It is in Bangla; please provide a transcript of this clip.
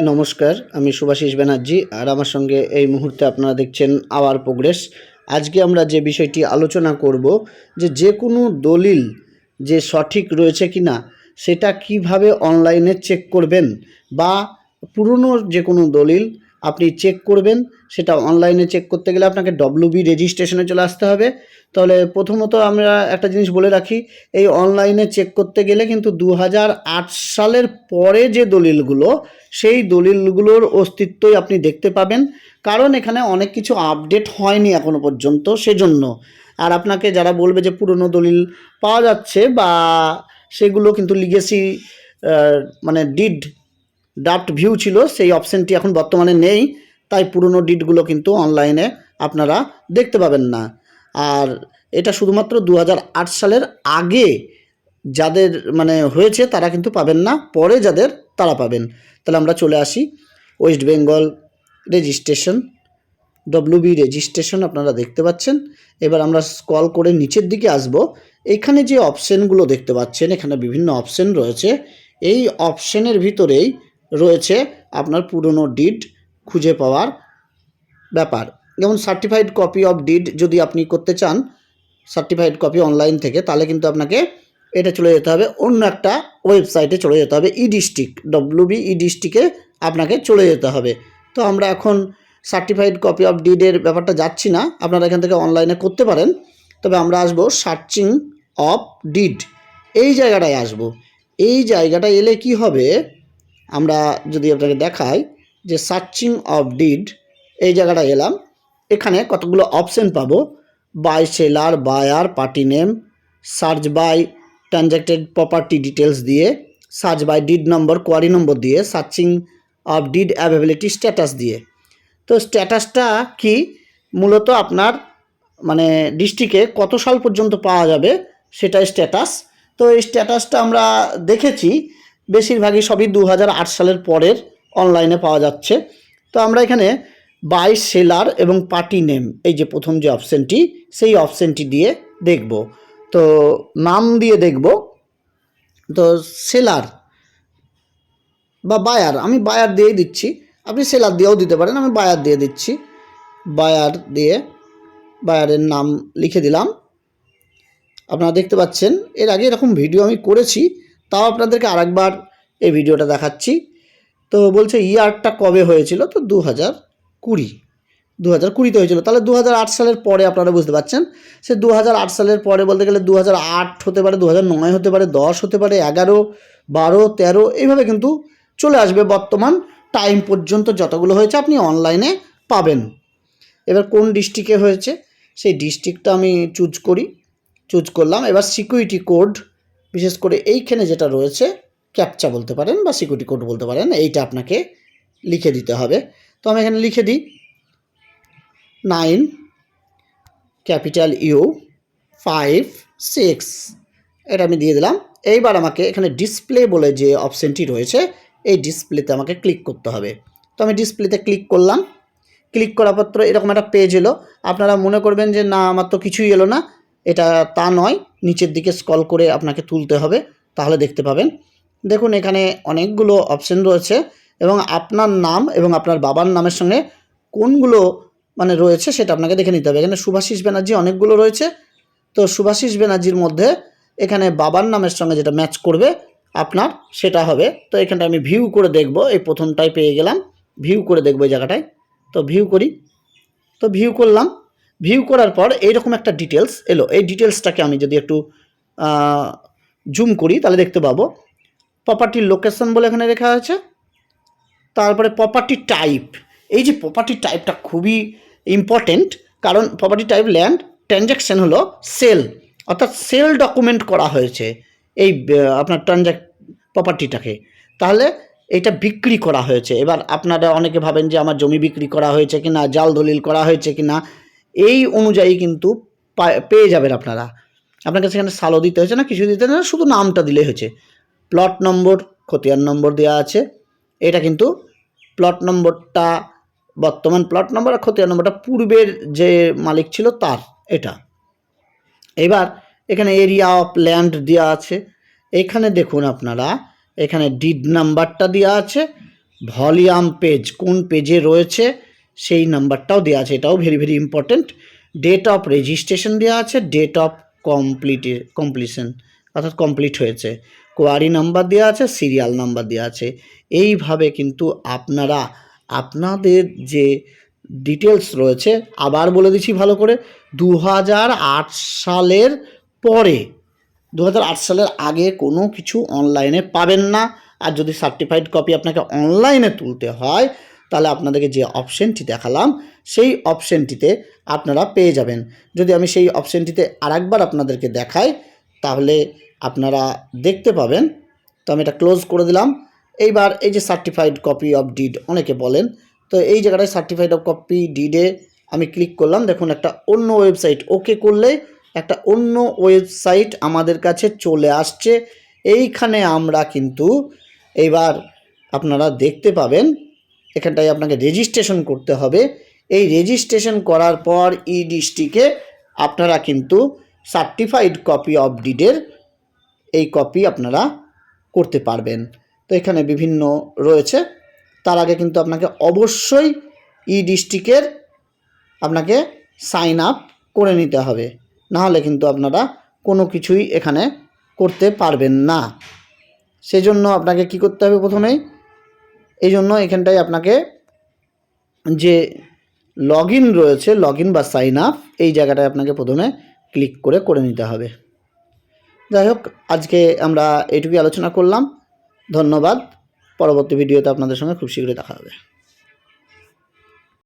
নমস্কার, আমি সুভাষিস ব্যানার্জি আর আমার সঙ্গে এই মুহূর্তে আপনারা দেখছেন আওয়ার প্রোগ্রেস। আজকে আমরা যে বিষয়টি আলোচনা করব যে যে কোনো দলিল যে সঠিক রয়েছে কি না সেটা কীভাবে অনলাইনে চেক করবেন বা পুরনো যে কোনো দলিল আপনি চেক করবেন, সেটা অনলাইনে চেক করতে গেলে আপনাকে ডব্লিউবি রেজিস্ট্রেশনে চলে আসতে হবে। তাহলে প্রথমত আমরা একটা জিনিস বলে রাখি, এই অনলাইনে চেক করতে গেলে কিন্তু দু হাজার আট সালের পরে যে দলিলগুলো, সেই দলিলগুলোর অস্তিত্বই আপনি দেখতে পাবেন। কারণ এখানে অনেক কিছু আপডেট হয়নি এখনও পর্যন্ত, সেজন্য। আর আপনাকে যারা বলবে যে পুরনো দলিল পাওয়া যাচ্ছে বা সেগুলো কিন্তু লিগেসি মানে ডিড ড্রাফট ভিউ ছিল, সেই অপশানটি এখন বর্তমানে নেই, তাই পুরনো ডিটগুলো কিন্তু অনলাইনে আপনারা দেখতে পাবেন না। আর এটা শুধুমাত্র দু হাজার আট সালের আগে যাদের মানে হয়েছে, তারা কিন্তু পাবেন না, পরে যাদের তারা পাবেন। তাহলে আমরা চলে আসি। West Bengal registration WB registration আপনারা দেখতে পাচ্ছেন। এবার আমরা স্কল করে নিচের দিকে আসব। এখানে যে অপশানগুলো দেখতে পাচ্ছেন, এখানে বিভিন্ন অপশান রয়েছে। এই অপশানের ভিতরেই রয়েছে আপনার পুরনো ডিড খুঁজে পাওয়ার ব্যাপার। যেমন সার্টিফাইড কপি অফ ডিড যদি আপনি করতে চান সার্টিফাইড কপি অনলাইন থেকে, তাহলে কিন্তু আপনাকে এটা চলে যেতে হবে। অন্য একটা ওয়েবসাইটে চলে যেতে হবে ই ডিস্ট্রিক্ট ডব্লিউবি ই ডিস্ট্রিক্টে আপনাকে চলে যেতে হবে। তো আমরা এখন সার্টিফাইড কপি অফ ডিডের ব্যাপারটা যাচ্ছি না, আপনারা এখান থেকে অনলাইনে করতে পারেন। তবে আমরা আসব সার্চিং অফ ডিড এই জায়গাটায় আসব। এই জায়গাটা এলে কি হবে? আমরা যদি আপনাকে দেখাই যে সার্চিং অফ ডিড, এই জায়গাটা এলাম। এখানে কতগুলো অপশন পাবো? By seller buyer party name, search by transacted property details দিয়ে, search by deed number, query number দিয়ে, searching of deed availability status দিয়ে। তো স্ট্যাটাসটা কি? মূলত আপনার মানে ডিস্ট্রিক্টে কত সাল পর্যন্ত পাওয়া যাবে সেটাই স্ট্যাটাস। তো এই স্ট্যাটাসটা আমরা দেখেছি বেশিরভাগই সবই দু হাজার আট সালের পরের অনলাইনে পাওয়া যাচ্ছে। তো আমরা এখানে বাই সেলার এবং পার্টি নেম এই যে প্রথম যে অপশানটি সেই অপশানটি দিয়ে দেখব। তো নাম দিয়ে দেখব। তো সেলার বা বায়ার আমি বায়ার দিয়েই দিচ্ছি। আপনি সেলার দিয়েও দিতে পারেন, আমি বায়ার দিয়ে দিচ্ছি। বায়ার দিয়ে বায়ারের নাম লিখে দিলাম। আপনারা দেখতে পাচ্ছেন, এর আগে এরকম ভিডিও আমি করেছি। তাও আপনাদেরকে আরেকবার এই ভিডিওটা দেখাচ্ছি। তো বলছে ইয়ারটা কবে হয়েছিল? তো দু হাজার কুড়ি। দু হাজার কুড়িতে হয়েছিল। তাহলে দু হাজার আট সালের পরে আপনারা বুঝতে পারছেন। সে দু হাজার আট সালের পরে বলতে গেলে দু হাজার আট হতে পারে দু হাজার নয় হতে পারে, দশ হতে পারে, এগারো, বারো, তেরো, এইভাবে কিন্তু চলে আসবে বর্তমান টাইম পর্যন্ত যতগুলো হয়েছে আপনি অনলাইনে পাবেন। এবার কোন ডিস্ট্রিক্টে হয়েছে? সেই ডিস্ট্রিক্টটা আমি চুজ করি, চুজ করলাম। এবার সিকিউরিটি কোড বিশেষ করে এইখানে যেটা রয়েছে ক্যাপচা বলতে পারেন বা সিকিউরিটি কোড বলতে পারেন, এইটা আপনাকে লিখে দিতে হবে। তো আমি এখানে লিখে দিই nine capital U five six এটা আমি দিয়ে দিলাম। এইবার আমাকে এখানে ডিসপ্লে বলে যে অপশানটি রয়েছে, এই ডিসপ্লেতে আমাকে ক্লিক করতে হবে। তো আমি ডিসপ্লেতে ক্লিক করলাম। ক্লিক করার পত্র এরকম একটা পেজ এলো। আপনারা মনে করবেন যে, না, আমার তো কিছুই এলো না। এটা তা নয়। নিচের দিকে স্কল করে আপনাকে তুলতে হবে, তাহলে দেখতে পাবেন। দেখুন, এখানে অনেকগুলো অপশন রয়েছে এবং আপনার নাম এবং আপনার বাবার নামের সঙ্গে কোনগুলো মানে রয়েছে সেটা আপনাকে দেখে নিতে হবে। এখানে সুভাষিস ব্যানার্জি অনেকগুলো রয়েছে। তো সুভাষিস ব্যানার্জির মধ্যে এখানে বাবার নামের সঙ্গে যেটা ম্যাচ করবে আপনার, সেটা হবে। তো এখানটা আমি ভিউ করে দেখব, এই প্রথমটাই পেয়ে গেলাম। ভিউ করে দেখব এই জায়গাটায়। তো ভিউ করি। তো ভিউ করলাম। ভিউ করার পর এইরকম একটা ডিটেলস এলো। এই ডিটেলসটাকে আমি যদি একটু জুম করি, তাহলে দেখতে পাবো। প্রপার্টির লোকেশন বলে এখানে লেখা আছে। তারপরে প্রপার্টি টাইপ এই যে প্রপার্টি টাইপটা খুবই ইম্পর্টেন্ট কারণ প্রপার্টি টাইপ ল্যান্ড ট্রানজ্যাকশান হলো সেল অর্থাৎ সেল ডকুমেন্ট করা হয়েছে এই আপনার ট্রানজ্যাক প্রপার্টিটাকে তাহলে এটা বিক্রি করা হয়েছে। এবার আপনারা অনেকে ভাবেন যে আমার জমি বিক্রি করা হয়েছে কি না জাল দলিল করা হয়েছে কি না এই অনুযায়ী কিন্তু পেয়ে যাবেন আপনারা। আপনাকে সেখানে সালও দিতে হয়েছে না, কিছু দিতে না, শুধু নামটা দিলে হয়েছে। প্লট নম্বর, খতিয়ান নম্বর দেওয়া আছে। এটা কিন্তু প্লট নম্বরটা, বর্তমান প্লট নম্বর আর খতিয়ান নম্বরটা পূর্বের যে মালিক ছিল তার, এটা। এবার এখানে এরিয়া অফ ল্যান্ড দেওয়া আছে। এখানে দেখুন আপনারা, এখানে ডিড নাম্বারটা দেওয়া আছে। ভলিউম পেজ কোন পেজে রয়েছে? সেই নাম্বারটাও দেওয়া আছে, এটাও very very important date of registration দেওয়া আছে ডেট অফ কমপ্লিটে কমপ্লিশন অর্থাৎ কমপ্লিট হয়েছে। কোয়ারি নাম্বার দেওয়া আছে সিরিয়াল নাম্বার দেওয়া আছে। এইভাবে কিন্তু আপনারা, আপনাদের যে ডিটেলস রয়েছে, আবার বলে দিচ্ছি ভালো করে দু হাজার আট সালের পরে দু হাজার আট সালের আগে কোনো কিছু অনলাইনে পাবেন না। আর যদি সার্টিফাইড কপি আপনাকে অনলাইনে তুলতে হয় তাহলে আপনাদেরকে যে অপশনটি দেখালাম, সেই অপশনটিতে আপনারা পেয়ে যাবেন। যদি আমি সেই অপশনটিতে আরেকবার আপনাদেরকে দেখাই, তাহলে আপনারা দেখতে পাবেন। তো আমি এটা ক্লোজ করে দিলাম। এইবার এই যে সার্টিফাইড কপি অফ ডিড অনেকে বলেন, তো এই জায়গাটায় সার্টিফাইড অফ কপি ডিডে আমি ক্লিক করলাম। দেখুন, একটা অন্য ওয়েবসাইট ওকে করলে একটা অন্য ওয়েবসাইট আমাদের কাছে চলে আসছে। এইখানে আমরা কিন্তু এইবার আপনারা দেখতে পাবেন এখানটায় আপনাকে রেজিস্ট্রেশন করতে হবে। এই রেজিস্ট্রেশন করার পর ই ডিস্ট্রিক্টে আপনারা কিন্তু সার্টিফাইড কপি অফ ডিডের এই কপি আপনারা করতে পারবেন। তো এখানে বিভিন্ন রয়েছে। তার আগে কিন্তু আপনাকে অবশ্যই ই ডিস্ট্রিক্টের আপনাকে সাইন আপ করে নিতে হবে। নাহলে কিন্তু আপনারা কোনো কিছুই এখানে করতে পারবেন না। সেজন্য আপনাকে কি করতে হবে প্রথমেই এই জন্য এখানটায় আপনাকে যে লগ রয়েছে লগ বা সাইন আপ এই জায়গাটায় আপনাকে প্রথমে ক্লিক করে করে নিতে হবে। যাই হোক, আজকে আমরা এটুকুই আলোচনা করলাম। ধন্যবাদ। পরবর্তী ভিডিওতে আপনাদের সঙ্গে খুব শীঘ্রই দেখা হবে।